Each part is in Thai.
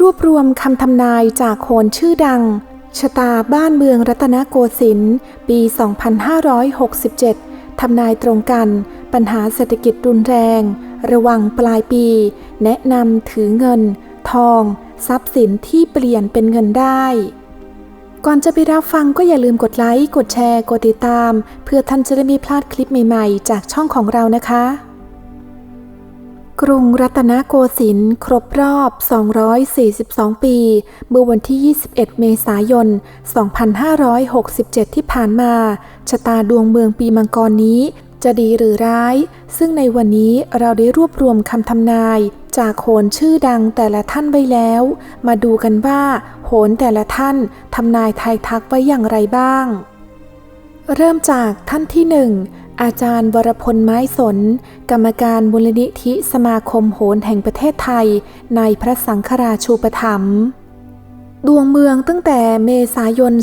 รวบรวมคำทำนายจากโหนชื่อดัง ชะตาบ้านเมืองรัตนโกสินทร์ปี 2567 ทำนายตรงกัน ปัญหาเศรษฐกิจรุนแรง ระวังปลายปี แนะนำถือเงิน ทอง ทรัพย์สินที่เปลี่ยนเป็นเงินได้ก่อนจะไปรับฟังก็อย่าลืมกดไลค์ กดแชร์ กดติดตาม เพื่อท่านจะได้ไม่พลาดคลิปใหม่ ๆ จากช่องของเรานะคะ กรุงรัตนโกสินทร์ครบรอบ 242 ปี เมื่อวันที่ 21 เมษายน 2567 ที่ผ่านมา ชะตาดวงเมืองปีมังกรนี้ จะดีหรือร้าย ซึ่งในวันนี้เราได้รวบรวมคำทำนาย จากโหนชื่อดังแต่ละท่านไว้แล้ว มาดูกันว่าโหนแต่ละท่านทำนายทายทักไว้อย่างไรบ้าง เริ่มจากท่านที่หนึ่ง อาจารย์วรพลไม้สน กรรมการมูลนิธิสมาคมโหนแห่งประเทศไทย ในพระสังฆราชูปถัมภ์ดวงเมืองตั้งแต่เมษายน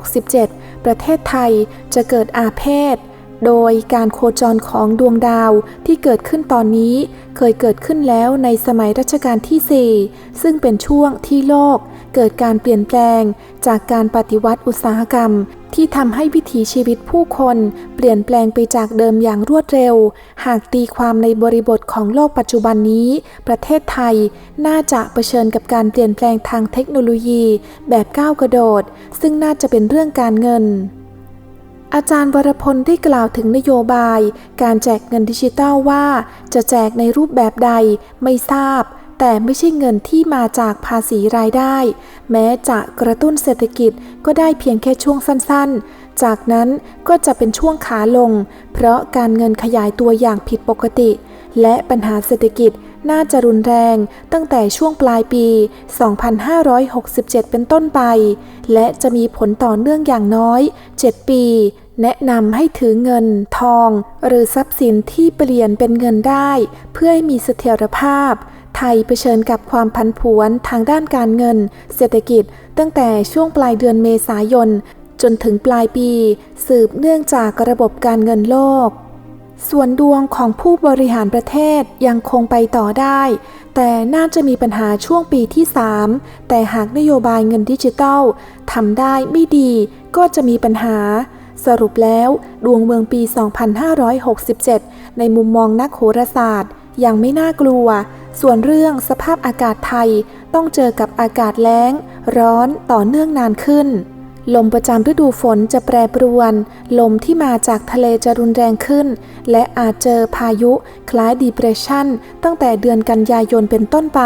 2567 ประเทศไทยจะเกิดอาเพศ โดยการโคจรของดวงดาวที่เกิดขึ้นตอนนี้เคยเกิดขึ้นแล้วในสมัยรัชกาลที่ 4 ซึ่งเป็นช่วงที่โลกเกิดการเปลี่ยนแปลงจากการปฏิวัติอุตสาหกรรม ที่ทำให้วิถีชีวิตผู้คนเปลี่ยนแปลงไปจากเดิมอย่างรวดเร็ว หากตีความในบริบทของโลกปัจจุบันนี้ ประเทศไทยน่าจะเผชิญกับการเปลี่ยนแปลงทางเทคโนโลยีแบบก้าวกระโดด ซึ่งน่าจะเป็นเรื่องการเงิน อาจารย์วรพลได้กล่าวถึงนโยบาย การแจกเงินดิจิทัลว่า จะแจกในรูปแบบใดไม่ทราบ แต่ไม่ใช่เงินที่มาจากภาษีรายได้ แม้จะกระตุ้นเศรษฐกิจก็ได้เพียงแค่ช่วงสั้นๆ จากนั้นก็จะเป็นช่วงขาลง เพราะการเงินขยายตัวอย่างผิดปกติ และปัญหาเศรษฐกิจน่าจะรุนแรงตั้งแต่ช่วงปลายปี 2567 เป็นต้นไป และจะมีผลต่อเนื่องอย่างน้อย 7 ปี แนะนำให้ถือเงิน ทอง หรือทรัพย์สินที่เปลี่ยนเป็นเงินได้ เพื่อให้มีเสถียรภาพ ไทยเผชิญกับความผันผวนทางด้านการเงิน เศรษฐกิจ ตั้งแต่ช่วงปลายเดือนเมษายน จนถึงปลายปี สืบเนื่องจากระบบการเงินโลก ส่วนดวงของผู้บริหารประเทศยังคงไปต่อได้ แต่น่าจะมีปัญหาช่วงปีที่ 3 แต่หากนโยบายเงินดิจิทัลทำได้ไม่ดีก็จะมีปัญหา สรุปแล้วดวงเมืองปี 2567 ในมุมมองนักโหราศาสตร์ ยังไม่น่ากลัว ส่วนเรื่องสภาพอากาศไทยต้องเจอกับอากาศแล้ง ร้อนต่อเนื่องนานขึ้น ลมประจำฤดูฝนจะแปรปรวน ลมที่มาจากทะเลจะรุนแรงขึ้น และอาจเจอพายุคล้ายดีเพรสชันตั้งแต่เดือนกันยายนเป็นต้นไป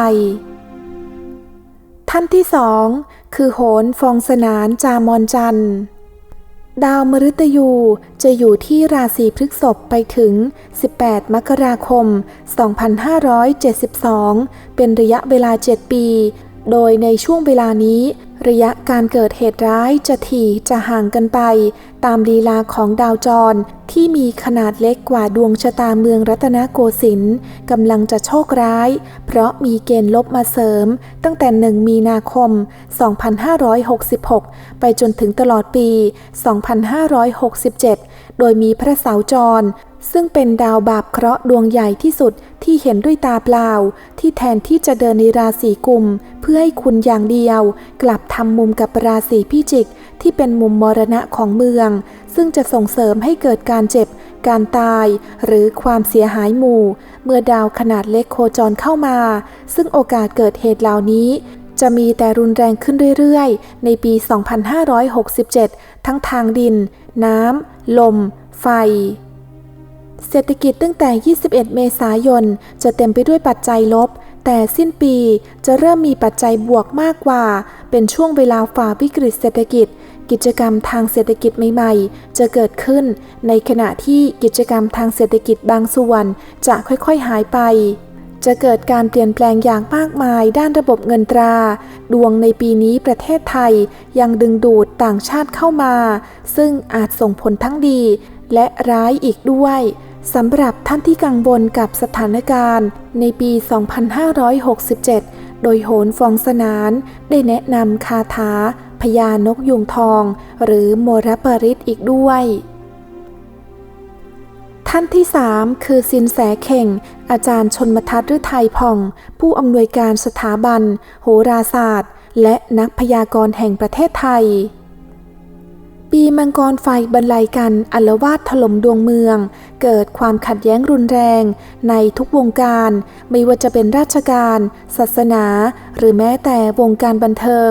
ท่านที่สองคือโหนฟองสนานจามอนจันทร์ ดาวมฤตยูจะอยู่ที่ราศีพฤษภไปถึง 18 มกราคม 2572 เป็นระยะเวลา 7 ปี โดยในช่วงเวลานี้ ระยะการเกิดเหตุร้ายจะถี่จะห่างกันไป ตามลีลาของดาวจรที่มีขนาดเล็กกว่าดวงชะตาเมืองรัตนโกสินทร์กำลังจะโชคร้าย เพราะมีเกณฑ์ลบมาเสริม ตั้งแต่ 1 มีนาคม 2566 ไปจนถึงตลอดปี 2567 โดยมีพระเสาจรซึ่งเป็นดาวบาปเคราะห์ดวงใหญ่ที่สุดที่เห็นด้วยตาเปล่า ที่แทนที่จะเดินในราศีกุม พื่อให้คุณอย่างเดียว กลับทำมุมกับราศีพิจิก ที่เป็นมุมมรณะของเมือง ซึ่งจะส่งเสริมให้เกิดการเจ็บ การตาย หรือความเสียหายหมู่ เมื่อดาวขนาดเล็กโคจรเข้ามา ซึ่งโอกาสเกิดเหตุเหล่านี้จะมีแต่รุนแรงขึ้นเรื่อยๆ ในปี 2567 ทั้งทางดิน น้ำ ลม ไฟ เศรษฐกิจตั้งแต่ 21 เมษายน จะเต็มไปด้วยปัจจัยลบ แต่สิ้นปีจะเริ่มมีปัจจัยบวกมากกว่า เป็นช่วงเวลาฝ่าวิกฤตเศรษฐกิจ กิจกรรมทางเศรษฐกิจใหม่ๆ จะเกิดขึ้น ในขณะที่กิจกรรมทางเศรษฐกิจบางส่วนจะค่อยๆหายไป จะเกิดการเปลี่ยนแปลงอย่างมากมายด้านระบบเงินตรา ดวงในปีนี้ประเทศไทยยังดึงดูดต่างชาติเข้ามา ซึ่งอาจส่งผลทั้งดี และร้ายอีกด้วย สำหรับท่านที่กังวลกับสถานการณ์ ในปี 2567 โดยโหนฟองสนาน ได้แนะนำคาถาพญานกยุงทอง หรือโมรปริตอีกด้วย ท่านที่ 3 คือสินแสเข่ง อาจารย์ชนมทัศน์ฤทัยผ่อง ผู้อำนวยการสถาบัน โหราศาสตร์ และนักพยากรณ์แห่งประเทศไทยปีมังกรไฟบรรลัยกันอัลวาดถล่มดวงเมือง เกิดความขัดแย้งรุนแรงในทุกวงการ ไม่ว่าจะเป็นราชการ ศาสนา หรือแม้แต่วงการบันเทิง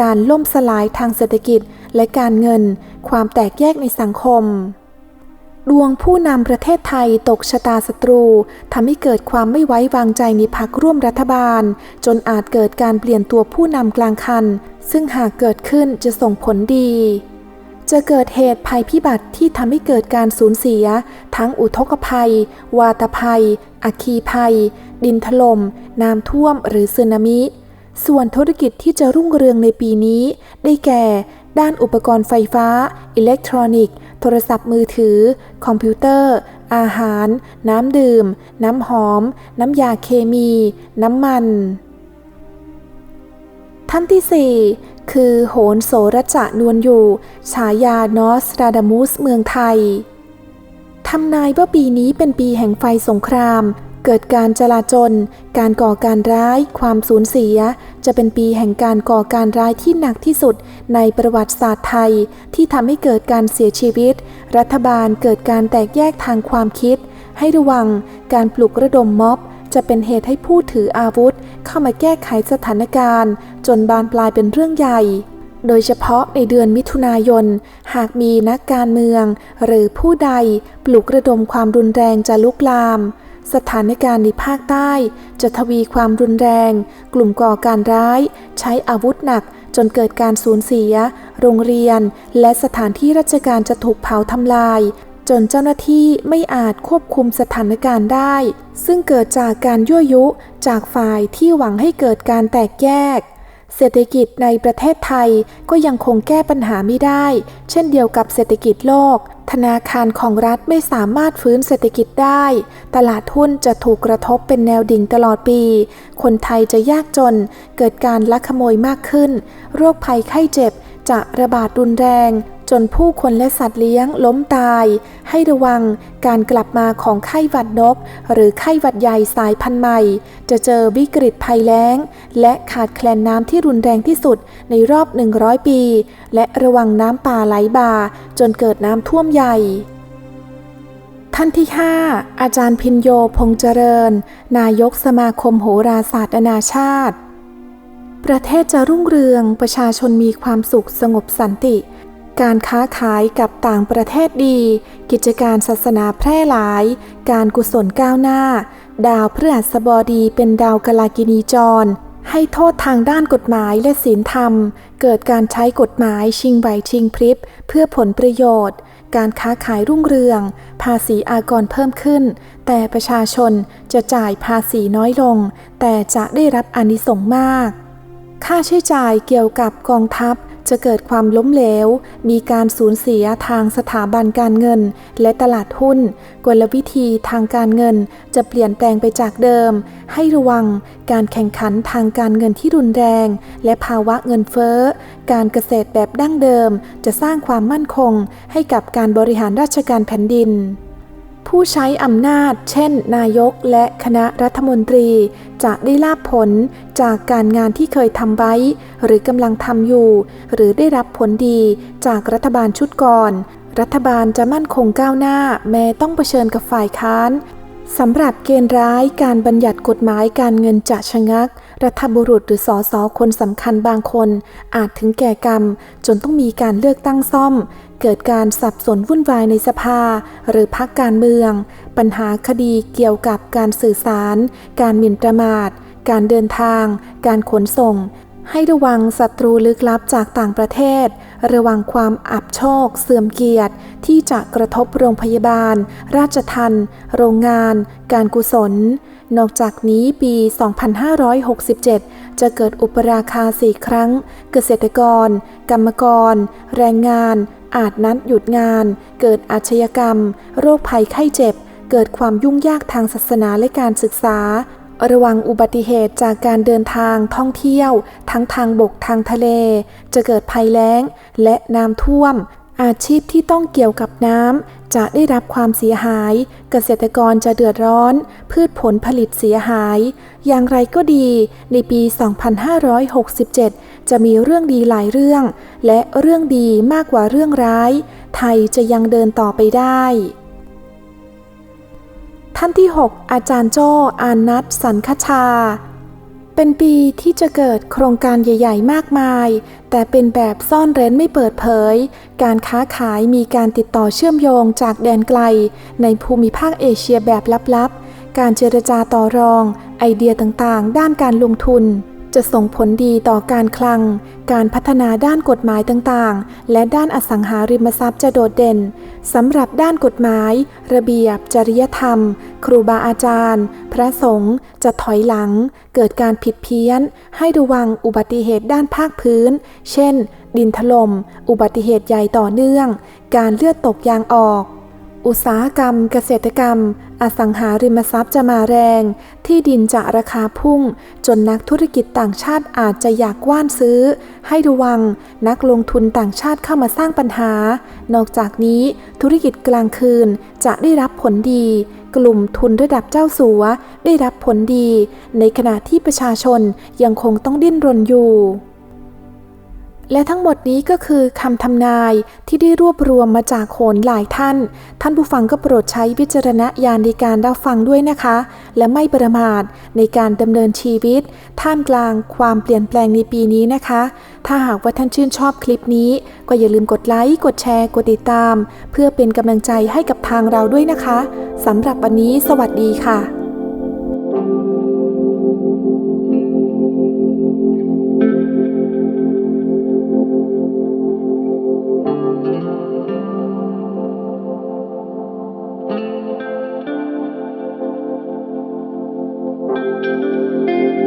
การล่มสลายทางเศรษฐกิจและการเงิน ความแตกแยกในสังคม ดวงผู้นำประเทศไทยตกชะตาศัตรูทำให้เกิดความไม่ไว้วางใจในพักร่วมรัฐบาล จนอาจเกิดการเปลี่ยนตัวผู้นำกลางคัน ซึ่งหากเกิดขึ้นจะส่งผลดี จะเกิดเหตุภัยพิบัติที่ทำให้เกิดการสูญเสีย ทั้งอุทกภัย วาตภัย อัคคีภัย ดินถลม่ม น้ำท่วมหรือสึนามิ ส่วนธุรกิจที่จะรุ่งเรืองในปีนี้ ได้แก่ ด้านอุปกรณ์ไฟฟ้า อิเล็กทรอนิกส์ โทรศัพท์มือถือ คอมพิวเตอร์ อาหาร น้ำดื่ม น้ำหอม น้ำยาเคมี น้ำมันท่านที่ 4 คือโหนโสรจะนวลอยู่ ฉายานอสราดามุสเมืองไทยทำนายว่าปีนี้เป็นปีแห่งไฟสงคราม เกิดการจลาจล การก่อการร้าย ความสูญเสีย จะเป็นปีแห่งการก่อการร้ายที่หนักที่สุดในประวัติศาสตร์ไทย ที่ทำให้เกิดการเสียชีวิต รัฐบาลเกิดการแตกแยกทางความคิด ให้ระวังการปลุกระดมม็อบ จะเป็นเหตุให้ผู้ถืออาวุธเข้ามาแก้ไขสถานการณ์ จนบานปลายเป็นเรื่องใหญ่ โดยเฉพาะในเดือนมิถุนายน หากมีนักการเมือง หรือผู้ใดปลุกระดมความรุนแรงจะลุกลาม สถานการณ์ในภาคใต้ จะทวีความรุนแรง กลุ่มก่อการร้าย ใช้อาวุธหนักจนเกิดการสูญเสีย โรงเรียน และสถานที่ราชการจะถูกเผาทำลาย จนเจ้าหน้าที่ไม่อาจควบคุมสถานการณ์ได้ ซึ่งเกิดจากการยั่วยุจากฝ่ายที่หวังให้เกิดการแตกแยก เศรษฐกิจในประเทศไทยก็ยังคงแก้ปัญหาไม่ได้ เช่นเดียวกับเศรษฐกิจโลก ธนาคารของรัฐไม่สามารถฟื้นเศรษฐกิจได้ ตลาดหุ้นจะถูกกระทบเป็นแนวดิ่งตลอดปี คนไทยจะยากจน เกิดการลักขโมยมากขึ้น โรคภัยไข้เจ็บจะระบาดรุนแรง จนผู้คนและสัตว์เลี้ยงล้มตาย ให้ระวังการกลับมาของไข้หวัดนก หรือไข้หวัดใหญ่สายพันธุ์ใหม่ จะเจอวิกฤตภัยแล้ง และขาดแคลนน้ำที่รุนแรงที่สุดในรอบ 100 ปี และระวังน้ำป่าไหลบ่า จนเกิดน้ำท่วมใหญ่ท่านที่ 5 อาจารย์พินโยพงษ์เจริญ นายกสมาคมโหราศาสตร์นานาชาติ ประเทศจะรุ่งเรืองประชาชนมีความสุขสงบสันติ การค้าขายกับต่างประเทศดี กิจการศาสนาแพร่หลาย การกุศลก้าวหน้า ดาวพฤหัสบดีเป็นดาวกลากินีจร ให้โทษทางด้านกฎหมายและศีลธรรม เกิดการใช้กฎหมายชิงไหวชิงพริบ เพื่อผลประโยชน์ การค้าขายรุ่งเรือง ภาษีอากรเพิ่มขึ้น แต่ประชาชนจะจ่ายภาษีน้อยลง แต่จะได้รับอนิสงส์มาก ค่าใช้จ่ายเกี่ยวกับกองทัพ จะเกิดความล้มเหลว มีการสูญเสียทางสถาบันการเงิน และตลาดหุ้น กลวิธีทางการเงินจะเปลี่ยนแปลงไปจากเดิม ให้ระวังการแข่งขันทางการเงินที่รุนแรง และภาวะเงินเฟ้อ การเกษตรแบบดั้งเดิม จะสร้างความมั่นคงให้กับการบริหารราชการแผ่นดิน ผู้ใช้อำนาจ เช่น นายกและคณะรัฐมนตรี จะได้ลาบผลจากการงานที่เคยทำไว้ หรือกำลังทำอยู่ หรือได้รับผลดีจากรัฐบาลชุดก่อน รัฐบาลจะมั่นคงก้าวหน้า แม้ต้องเผชิญกับฝ่ายค้านสำหรับเกณฑ์ร้ายการบัญญัติกฎหมายการเงินจะชะงัก รัฐบุรุษหรือสอสอคนสำคัญบางคน อาจถึงแก่กรรม จนต้องมีการเลือกตั้งซ่อม เกิดการสับสนวุ่นวายในสภา หรือพักการเมือง ปัญหาคดีเกี่ยวกับการสื่อสาร การหมิ่นประมาท การเดินทาง การขนส่ง ให้ระวังศัตรูลึกลับจากต่างประเทศ ระวังความอับโชค เสื่อมเกียรติ ที่จะกระทบโรงพยาบาล ราชทัณฑ์โรงงาน การกุศล นอกจากนี้ปี 2567 จะเกิดอุปราคาสี่ครั้ง เกษตรกร กรรมกร แรงงาน อาจนัดหยุดงาน เกิดอาชญากรรม โรคภัยไข้เจ็บ เกิดความยุ่งยากทางศาสนาและการศึกษา ระวังอุบัติเหตุจากการเดินทางท่องเที่ยว ทั้งทางบกทางทะเล จะเกิดภัยแล้ง และน้ำท่วม อาชีพที่ต้องเกี่ยวกับน้ำจะได้รับความเสียหาย เกษตรกรจะเดือดร้อน พืชผลผลิตเสียหาย อย่างไรก็ดี ในปี 2567 จะมีเรื่องดีหลายเรื่อง และเรื่องดีมากกว่าเรื่องร้าย ไทยจะยังเดินต่อไปได้ ท่านที่ 6 อาจารย์โจ้อานัทสันคชา เป็นปีที่จะเกิดโครงการใหญ่ ๆ มากมาย แต่เป็นแบบซ่อนเร้นไม่เปิดเผย การค้าขายมีการติดต่อเชื่อมโยงจากแดนไกล ในภูมิภาคเอเชียแบบลับๆ การเจรจาต่อรอง ไอเดียต่างๆ ด้านการลงทุน จะส่งผลดีต่อการคลัง การพัฒนาด้านกฎหมายต่างๆ และด้านอสังหาริมทรัพย์จะโดดเด่นสำหรับด้านกฎหมาย ระเบียบ จริยธรรม ครูบาอาจารย์ พระสงฆ์จะถอยหลัง เกิดการผิดเพี้ยน ให้ระวังอุบัติเหตุด้านภาคพื้น เช่น ดินถลม่มอุบัติเหตุใหญ่ต่อเนื่อง การเลือดตกยางออก อุตสาหกรรม เกษตรกรรม อสังหาริมทรัพย์จะมาแรง ที่ดินจะราคาพุ่ง จนนักธุรกิจต่างชาติอาจจะอยากว้านซื้อ ให้ระวัง นักลงทุนต่างชาติเข้ามาสร้างปัญหา นอกจากนี้ธุรกิจกลางคืนจะได้รับผลดี กลุ่มทุนระดับเจ้าสัวได้รับผลดี ในขณะที่ประชาชนยังคงต้องดิ้นรนอยู่ และทั้งหมดนี้ก็คือคำทำนายที่ได้รวบรวมมาจากโหนหลายท่าน ท่านผู้ฟังก็โปรดใช้วิจารณญาณในการรับฟังด้วยนะคะ และไม่ประมาทในการดำเนินชีวิต ท่ามกลางความเปลี่ยนแปลงในปีนี้นะคะ ถ้าหากว่าท่านชื่นชอบคลิปนี้ ก็อย่าลืมกดไลค์กดแชร์กดติดตาม เพื่อเป็นกำลังใจให้กับทางเราด้วยนะคะสำหรับวันนี้ สวัสดีค่ะ